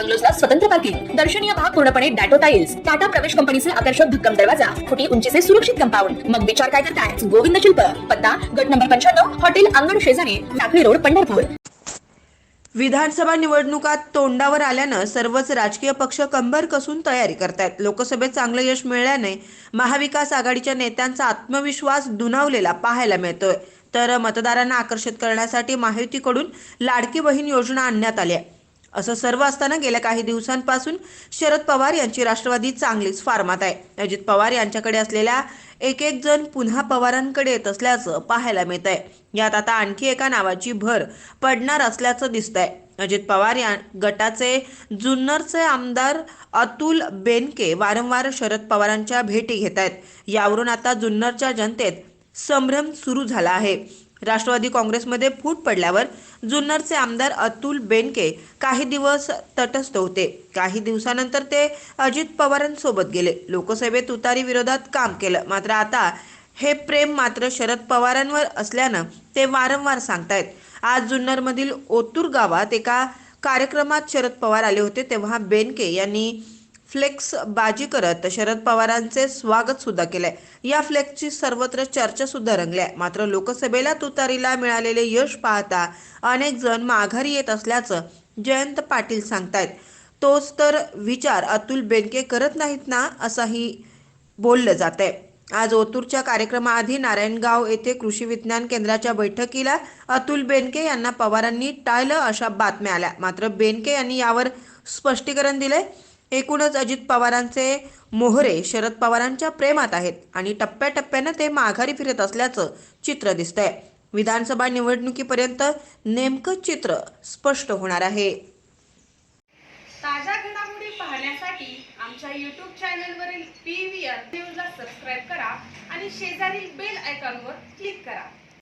बंगलोजला स्वतंत्र पार्किंग दर्शनीय भाग पूर्णपणे डॅटो टाईल्स टाटा प्रवेश कंपनीचे आकर्षक भक्कम दरवाजा खोटी उंचीचे सुरक्षित कंपाऊंड. मग विचार काय करताय? गोविंद शिल्प पत्ता गट नंबर पंच्याण्णव हॉटेल अंगण शेजारी टाकळी रोड पंढरपूर. विधानसभा निवडणुका तोंडावर आल्यानं सर्वच राजकीय पक्ष कंबर कसून तयारी करतायत. लोकसभेत चांगलं यश मिळाल्याने महाविकास आघाडीच्या नेत्यांचा आत्मविश्वास दुनावलेला पाहायला मिळतोय. तर मतदारांना आकर्षित करण्यासाठी माहितीकडून लाडकी बहीण योजना आणण्यात आली आहे. असं सर्व असताना गेल्या काही दिवसांपासून शरद पवार यांची राष्ट्रवादी चांगलीच फार्मात आहे. अजित पवार यांच्याकडे असलेल्या एक एक जण पुन्हा पवारांकडे येत असल्याचं पाहायला मिळत आहे यात आता आणखी एका नावाची भर पडणार असल्याचं दिसतंय. अजित पवार या गटाचे जुन्नरचे आमदार अतुल बेनके वारंवार शरद पवारांच्या भेटी घेत आहेत यावरून आता जुन्नरच्या जनतेत संभ्रम सुरू झाला आहे. राष्ट्रवादी काँग्रेसमध्ये फूट पडल्यावर जुन्नरचे आमदार अतुल बेनके काही दिवस तटस्थ होते. काही दिवसानंतर ते अजित पवारांसोबत गेले. लोकसभेत उतारी विरोधात काम केलं. मात्र आता हे प्रेम मात्र शरद पवारांवर असल्यानं ते वारंवार सांगतायत. आज जुन्नरमधील ओतूर गावात एका कार्यक्रमात शरद पवार आले होते तेव्हा बेनके यांनी फ्लेक्स बाजी करत शरद पवारांचे स्वागत सुद्धा केलंय. या फ्लेक्सची सर्वत्र चर्चा सुद्धा रंगल्या. मात्र लोकसभेला तुतारीला मिळालेले यश पाहता अनेक जण माघारी येत असल्याचं जयंत पाटील सांगतायत. तोच तर विचार अतुल बेनके करत नाहीत ना असंही बोललं जात आहे आज ओतूरच्या कार्यक्रमाआधी नारायणगाव येथे कृषी विज्ञान केंद्राच्या बैठकीला अतुल बेनके यांना पवारांनी टाळलं अशा बातम्या आल्या. मात्र बेनके यांनी यावर स्पष्टीकरण दिले एकूणच अजित पवारांचे मोहरे शरद पवारांच्या प्रेमात आहेत आणि टप्प्याटप्प्यानं ते माघारी फिरत असल्याचं चित्र दिसतंय. विधानसभा निवडणुकीपर्यंत नेमकं चित्र स्पष्ट होणार आहे. ताज्या घडामोडी पाहण्यासाठी आमच्या यूट्यूब चॅनलवरील पी व्ही आर न्यूजला सबस्क्राईब करा आणि शेजारील बेल आयकॉनवर क्लिक करा.